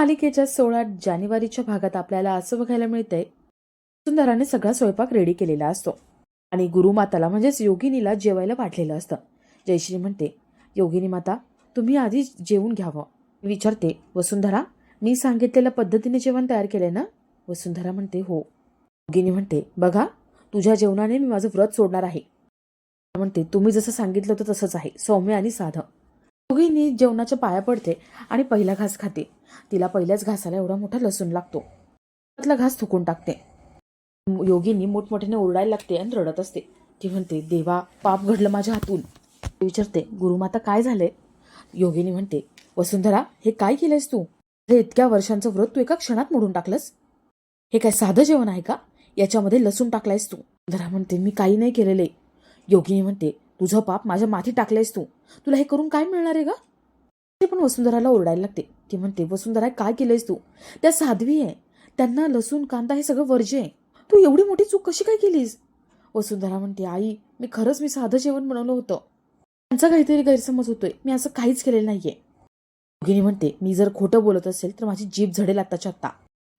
मालिकेच्या सोळा जानेवारीच्या भागात आपल्याला असं बघायला मिळतंय सुंदराने सगळा स्वयंपाक रेडी केलेला असतो. आणि गुरुमाताला म्हणजेच योगिनीला जेवायला वाढलेलं असतं. जयश्री म्हणते योगिनी माता तुम्ही आधी जेवून घ्यावं. मी विचारते वसुंधरा मी सांगितलेल्या पद्धतीने जेवण तयार केले ना? वसुंधरा म्हणते हो. योगिनी म्हणते बघा तुझ्या जेवणाने मी माझं व्रत सोडणार आहे. म्हणते तुम्ही जसं सांगितलं होतं तसंच आहे सौम्य आणि साधं. दोघींनी जेवणाच्या पाया पडते आणि पहिला घास खाते. तिला पहिल्याच घासाला एवढा मोठा लसूण लागतो. त्यातला घास थुकून टाकते. योगींनी मोठमोठ्याने ओरडायला लागते आणि रडत असते. ती म्हणते देवा पाप घडलं माझ्या हातून. विचारते गुरुमाता काय झालंय? योगिनी म्हणते वसुंधरा हे काय केलंयस तू? हे इतक्या वर्षांचं व्रत तू एका क्षणात मोडून टाकलंस? हे काय साधं जेवण आहे का? याच्यामध्ये लसूण टाकलायस तू. धरा म्हणते मी काही नाही केलेले. योगिनी म्हणते तुझं पाप माझ्या माथी टाकलंयस तू. तुला हे करून काय मिळणार आहे का ते पण वसुंधराला ओरडायला लागते. ती म्हणते वसुंधरा काय केलंयस तू? त्या साध्वी आहे. त्यांना लसूण कांदा हे सगळं वर्ज्य आहे. तू एवढी मोठी चूक कशी काय केलीस? वसुंधरा म्हणते आई मी खरंच मी साधं जेवण बनवलं होतं. त्यांचा काहीतरी गैरसमज होतोय. मी असं काहीच केलेलं नाहीये. योगिनी म्हणते मी जर खोटं बोलत असेल तर माझी जीभ झडेल आत्ताच्या आत्ता.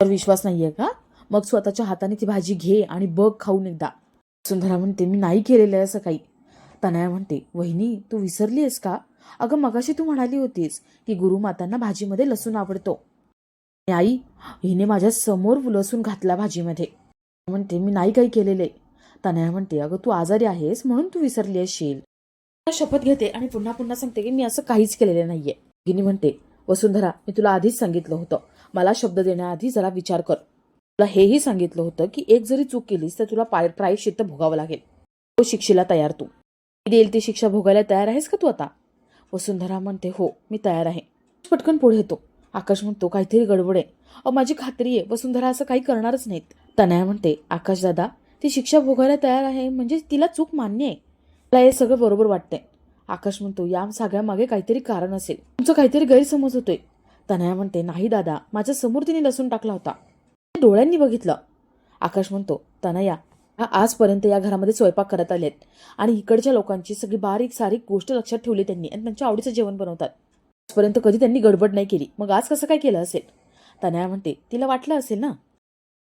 तर विश्वास नाहीये का? मग स्वतःच्या हाताने ती भाजी घे आणि बघ खाऊन एकदा. वसुंधरा म्हणते मी नाही केलेलं आहे असं काही. तनया म्हणते वहिनी तू विसरली आहेस का? अगं मगाशी तू म्हणाली होतीस की गुरुमातांना भाजीमध्ये लसूण आवडतो. आई हिने माझ्यासमोर लसूण घातला भाजीमध्ये. म्हणते मी नाही काही केलेले. तनया म्हणते अगं तू आजारी आहेस म्हणून तू विसरली असशील. शपथ घेते आणि पुन्हा पुन्हा सांगते की मी असं काहीच केलेलं नाहीये. गिनी म्हणते वसुंधरा मी तुला आधीच सांगितलं होतं. मला शब्द देण्याआधी जरा विचार कर. तुला हेही सांगितलं होतं की एक जरी चूक केलीस तर तुला पाय प्रायश्चित्त भोगावं लागेल. तो शिक्षेला तयार तू. देईल ती शिक्षा भोगायला तयार आहेस का तू आता? वसुंधरा म्हणते हो मी तयार आहे. पटकन पुढे येतो. आकाश म्हणतो काहीतरी गडबड आहे. अ माझी खात्री आहे वसुंधरा असं काही करणारच नाहीत. तनया म्हणते आकाश दादा ती शिक्षा भोगायला तयार आहे म्हणजे तिला चूक मान्य आहे. मला हे सगळं बरोबर वाटतंय. आकाश म्हणतो या सगळ्या मागे काहीतरी कारण असेल. तुमचं काहीतरी गैरसमज होतोय. तनया म्हणते नाही दादा माझ्यासमोर तिने लसूण टाकला होता. डोळ्यांनी बघितलं. आकाश म्हणतो तनया आजपर्यंत या घरामध्ये स्वयंपाक करत आलेत. आणि इकडच्या लोकांची सगळी बारीक सारीक गोष्ट लक्षात ठेवली त्यांनी आणि त्यांच्या आवडीचं जेवण बनवतात. आजपर्यंत कधी त्यांनी गडबड नाही केली. मग आज कसं काय केलं असेल? तनया म्हणते तिला वाटलं असेल ना?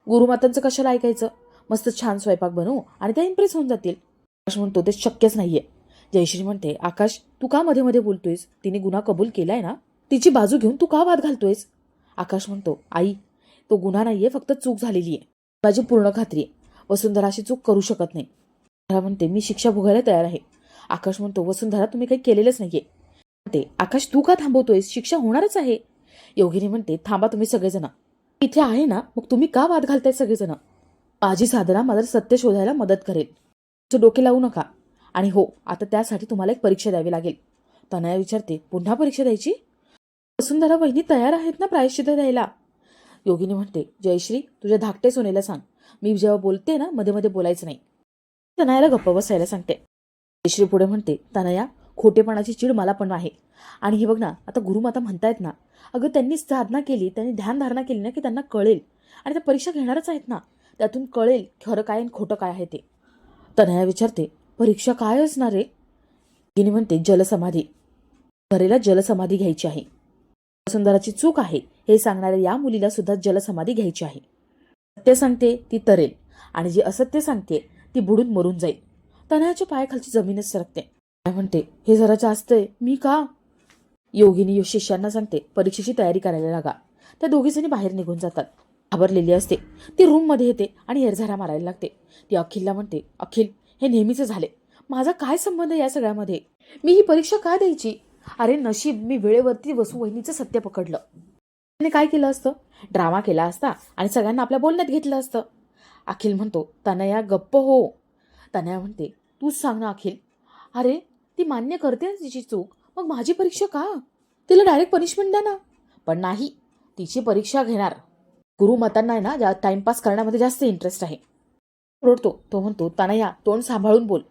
गुरुमातांचं कशाला ऐकायचं? मस्त छान स्वयंपाक बनवू आणि त्या इम्प्रेस होऊन जातील. आकाश म्हणतो ते शक्यच नाहीये. जयश्री म्हणते आकाश तू का मध्ये मध्ये बोलतोयस? तिने गुन्हा कबूल केलाय ना? तिची बाजू घेऊन तू का वाद घालतोयस? आकाश म्हणतो आई तो गुन्हा नाहीये फक्त चूक झालेली आहे माझी पूर्ण खात्री आहे. वसुंधरा अशी चूक करू शकत नाही. मला म्हणते मी शिक्षा भोगायला तयार आहे. आकाश म्हणतो वसुंधरा तुम्ही काही केलेलंच नाहीये. म्हणते आकाश तू का थांबवतोयस? शिक्षा होणारच आहे. योगिनी म्हणते थांबा तुम्ही सगळेजण. इथे आहे ना मग तुम्ही का वाद घालताय सगळेजण? माझी साधना माझं सत्य शोधायला मदत करेल. तुझं डोके लावू नका. आणि हो आता त्यासाठी तुम्हाला एक परीक्षा द्यावी लागेल. तनया विचारते पुन्हा परीक्षा द्यायची? वसुंधरा बहिणी तयार आहेत ना प्रायश्चित द्यायला? योगिनी म्हणते जयश्री तुझ्या धाकटे सोनेला सांग. मी जेव्हा बोलते ना मध्ये मध्ये बोलायचं नाही. तनयाला गप्प बसायला सांगते. जयश्री पुढे म्हणते तनया खोटेपणाची चिड मला पण आहे. आणि हे बघ ना आता गुरुमाता म्हणतायत ना अगं त्यांनी साधना केली त्यांनी ध्यानधारणा केली ना की त्यांना कळेल. आणि त्या परीक्षा घेणारच आहेत ना त्यातून कळेल खरं काय आणि खोटं काय आहे ते. तनया विचारते परीक्षा काय असणार आहे? गिनी म्हणते जलसमाधी. घरेला जलसमाधी घ्यायची आहे. वसुंधराची चूक आहे हे सांगणाऱ्या या मुलीला सुद्धा जलसमाधी घ्यायची आहे. सत्य सांगते ती तरेल. आणि जी असत्य सांगते ती बुडून मरून जाईल. तनयाच्या पायाखालची जमीनच सरकते. काय म्हणते हे जरा जास्त आहे. मी का? योगिनी यो शिष्यांना सांगते परीक्षेची तयारी करायला लागा. त्या दोघीजणी बाहेर निघून जातात. घाबरलेली असते. ती रूममध्ये येते आणि एरझारा मारायला लागते. ती अखिलला म्हणते अखिल हे नेहमीचं झाले. माझा काय संबंध या सगळ्यामध्ये? मी ही परीक्षा का द्यायची? अरे नशीब मी वेळेवरती वसुवहिनीचं सत्य पकडलं. त्याने काय केलं असतं? ड्रामा केला असता आणि सगळ्यांना आपल्या बोलण्यात घेतलं असतं. अखिल म्हणतो तनया गप्प हो. तनया म्हणते तूच सांग ना अखिल. अरे ती मान्य करते तिची चूक. मग माझी परीक्षा का? तिला डायरेक्ट पनिशमेंट द्या ना. पण नाही तिची परीक्षा घेणार. गुरुमतांना आहे ना जा टाइमपास करण्यामध्ये जास्त इंटरेस्ट आहे. रोडतो. तो म्हणतो तनया तोंड सांभाळून बोल.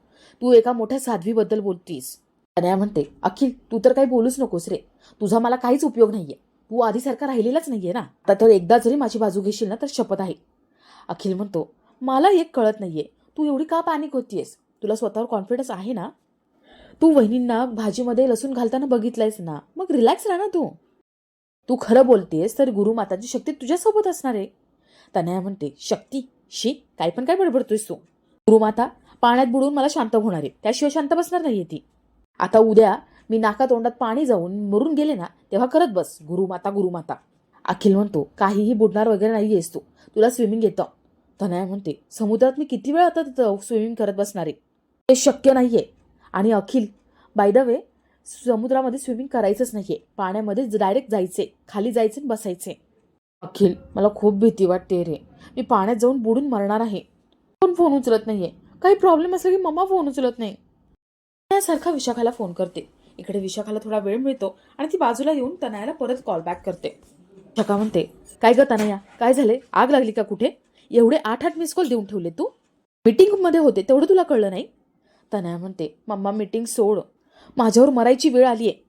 तू एका मोठ्या साध्वीबद्दल बोलतीस. तनया म्हणते अखिल तू तर काही बोलूच नकोस रे. तुझा मला काहीच उपयोग नाहीये. तू आधीसारखा राहिलेलाच नाहीये ना? आता तर एकदा जरी माझी बाजू घेशील ना तर शपथ आहे. अखिल म्हणतो मला एक कळत नाहीये. तू एवढी का पॅनिक होतीयस तुला स्वतःवर कॉन्फिडन्स आहे ना? तू वहिनींना भाजीमध्ये लसूण घालताना बघितलंयस ना? मग रिलॅक्स राहा ना तू. तू खरं बोलतेस तर गुरुमाताची शक्ती तुझ्यासोबत असणार आहे. तनया म्हणते शक्ती? शी काय पण काय बडबडतोयस तू. गुरुमाता पाण्यात बुडून मला शांत होणार आहे. त्याशिवाय शांत बसणार नाहीये ती. आता उद्या मी नाका तोंडात पाणी जाऊन मरून गेले ना तेव्हा करत बस गुरुमाता गुरुमाता अखिल म्हणतो काहीही बुडणार वगैरे नाही आहेस तू तुला स्विमिंग येतं. तनया म्हणते समुद्रात मी किती वेळ आता तिथं स्विमिंग करत बसणार? आहे ते शक्य नाही आहे आणि अखिल बाय द वे समुद्रामध्ये स्विमिंग करायचंच नाही आहे पाण्यामध्ये डायरेक्ट जायचे खाली जायचे आणि बसायचे. अखिल मला खूप भीती वाटते रे मी पाण्यात जाऊन बुडून मरणार आहे. पण फोन उचलत नाही आहे काही प्रॉब्लेम असला की मम्मा फोन उचलत नाही? त्यासारखा विशाखाला फोन करते. इकडे विशाखाला थोडा वेळ मिळतो आणि ती बाजूला येऊन तनयाला परत कॉल बॅक करते. शका म्हणते काय ग तनया काय झाले आग लागली का कुठे? एवढे आठ आठ मिस कॉल देऊन ठेवले तू? मिटिंगमध्ये होते तेवढं तुला कळलं नाही? तनया म्हणते मम्मा मीटिंग सोड. माझ्यावर मरायची वेळ आली आहे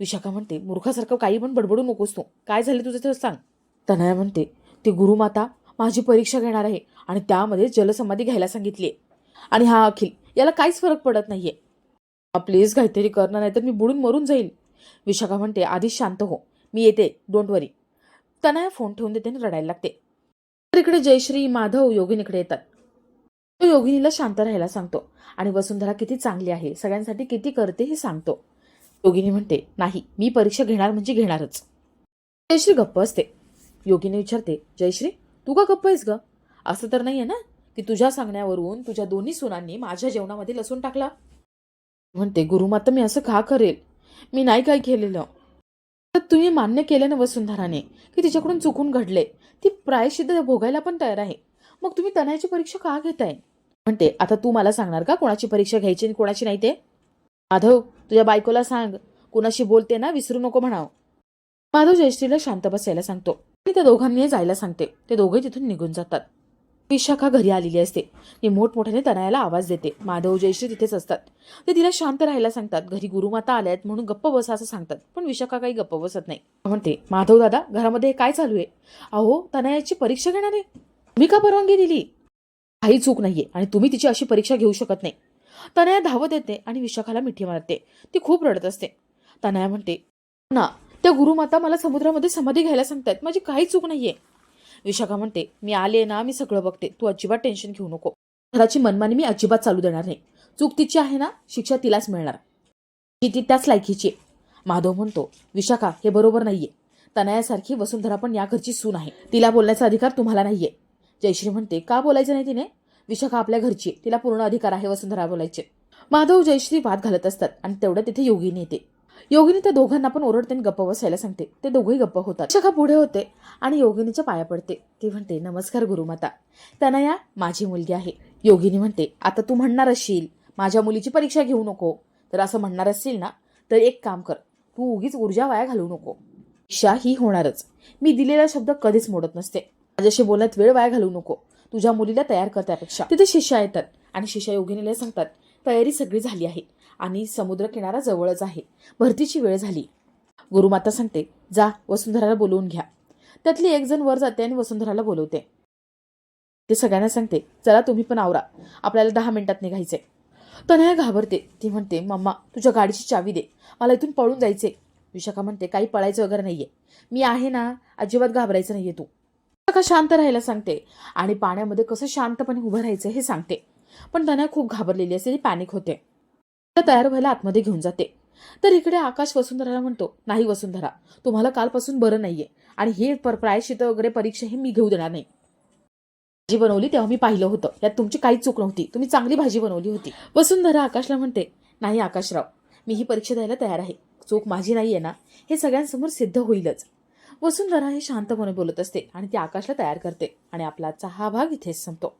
विशाखा म्हणते मूर्खासारखं काही पण बडबडू नकोस तू. काय झालं तुझं तर सांग. तनया म्हणते ती गुरुमाता माझी परीक्षा घेणार आहे आणि त्यामध्ये जलसमाधी घ्यायला सांगितली आणि हा अखिल याला काहीच फरक पडत नाहीये. प्लीज काहीतरी करणार नाही तर मी बुडून मरून जाईल. विशाखा म्हणते आधी शांत हो. मी येते. डोंट वरी तनया फोन ठेवून देते आणि रडायला लागते. तर इकडे जयश्री माधव योगिनीकडे येतात. तो योगिनीला शांत राहायला सांगतो आणि वसुंधरा किती चांगली आहे. सगळ्यांसाठी किती करते हे सांगतो. योगिनी म्हणते नाही मी परीक्षा घेणार म्हणजे घेणारच. जयश्री गप्प असते योगिनी विचारते जयश्री तू का गप्प आहेस ग? असं तर नाही आहे ना की तुझ्या सांगण्यावरून तुझ्या दोन्ही सुनांनी माझ्या जेवणामध्ये लसूण टाकला? म्हणते गुरुमाता मी असं का करेल? मी नाही काय केलेलं. तर तुम्ही मान्य केलं ना वसुंधराने की तिच्याकडून चुकून घडले? ती प्रायशिद्ध भोगायला पण तयार आहे. मग तुम्ही तनयाची परीक्षा का घेताय? म्हणते आता तू मला सांगणार का कोणाची परीक्षा घ्यायची आणि कोणाची नाही ते? माधव तुझ्या बायकोला सांग. कोणाशी बोलते ना विसरू नको म्हणाव. माधव जयश्रीला शांत बसायला सांगतो. आणि त्या दोघांनी जायला सांगते. ते दोघे तिथून निघून जातात. विशाखा घरी आलेली असते. ती मोठमोठ्याने तनयाला आवाज देते. माधव जयश्री तिथेच असतात. ते तिला शांत राहायला सांगतात. घरी गुरुमाता आल्यात म्हणून गप्प बसा असं सांगतात. पण विशाखा काही गप्प बसत नाही. म्हणते माधव दादा घरामध्ये काय चालू आहे? अहो तनयाची परीक्षा घेणार आहे. मी का परवानगी दिली? काही चूक नाहीये आणि तुम्ही तिची अशी परीक्षा घेऊ शकत नाही. तनया धावत येते आणि विशाखाला मिठी मारते. ती खूप रडत असते. तनया म्हणते ना त्या गुरुमाता मला समुद्रामध्ये समाधी घ्यायला सांगतायत. माझी काही चूक नाहीये. विशाखा म्हणते मी आले ना मी सगळं बघते. तू अजिबात टेन्शन घेऊ नको. घराची मनमानी मी अजिबात चालू देणार नाही. चूक तिची आहे ना शिक्षा तिलाच मिळणार. जी ती त्याच लायकीची आहे. माधव म्हणतो विशाखा हे बरोबर नाहीये. तनयासारखी वसुंधरा पण या घरची सून आहे. तिला बोलण्याचा अधिकार तुम्हाला नाहीये. जयश्री म्हणते का बोलायचं नाही तिने? विशाखा आपल्या घरची आहे. तिला पूर्ण अधिकार आहे वसुंधरा बोलायचे. माधव जयश्री वाद घालत असतात आणि तेवढ्या तिथे योगीने येते योगिनी त्या दोघांना पण ओरडते आणि गप्प बसायला सांगते. ते दोघंही गप्प होतात. शिक्षका पुढे होते आणि योगिनीच्या पाया पडते. ती म्हणते नमस्कार गुरुमाता. या माझी मुलगी आहे. योगिनी म्हणते आता तू म्हणणार असशील. माझ्या मुलीची परीक्षा घेऊ नको. तर असं म्हणणार असशील ना तर एक काम कर. तू उगीच ऊर्जा वाया घालू नको. परीक्षा ही होणारच. मी दिलेला शब्द कधीच मोडत नसते. माझ्याशी बोलत वेळ वाया घालू नको. तुझ्या मुलीला तयार कर त्यापेक्षा. तिथे शिष्या येतात आणि शिष्या योगिनीला सांगतात तयारी सगळी झाली आहे. आणि समुद्रकिनारा जवळच आहे. भरतीची वेळ झाली. गुरुमाता सांगते जा वसुंधराला बोलवून घ्या. त्यातली एक जण वर जाते आणि वसुंधराला बोलवते. ते सगळ्यांना सांगते चला तुम्ही पण आवरा. आपल्याला दहा मिनिटात निघायचे तनया घाबरते. ती म्हणते मम्मा तुझ्या गाडीची चावी दे. मला इथून पळून जायचे विशाखा म्हणते काही पळायचं वगैरे नाहीये. मी आहे ना अजिबात घाबरायचं नाहीये तू. का शांत राहायला सांगते आणि पाण्यामध्ये कसं शांतपणे उभं राहायचं हे सांगते. पण तनया खूप घाबरलेली असते ती पॅनिक होते. तयार व्हायला आतमध्ये घेऊन जाते. तर इकडे आकाश वसुंधराला म्हणतो नाही वसुंधरा तुम्हाला कालपासून बरं नाहीये आणि हे पर प्रायश्चित वगैरे परीक्षा हे मी घेऊ देणार नाही. भाजी बनवली तेव्हा मी पाहिलं होतं. यात तुमची काहीच चूक नव्हती. तुम्ही चांगली भाजी बनवली होती. वसुंधरा आकाशला म्हणते नाही आकाशराव मी ही परीक्षा द्यायला तयार आहे. चूक माझी नाही आहे ना? हे सगळ्यांसमोर सिद्ध होईलच. वसुंधरा हे शांतपणे बोलत असते आणि ती आकाशला तयार करते आणि आपला आजचा हा भाग इथेच संपतो.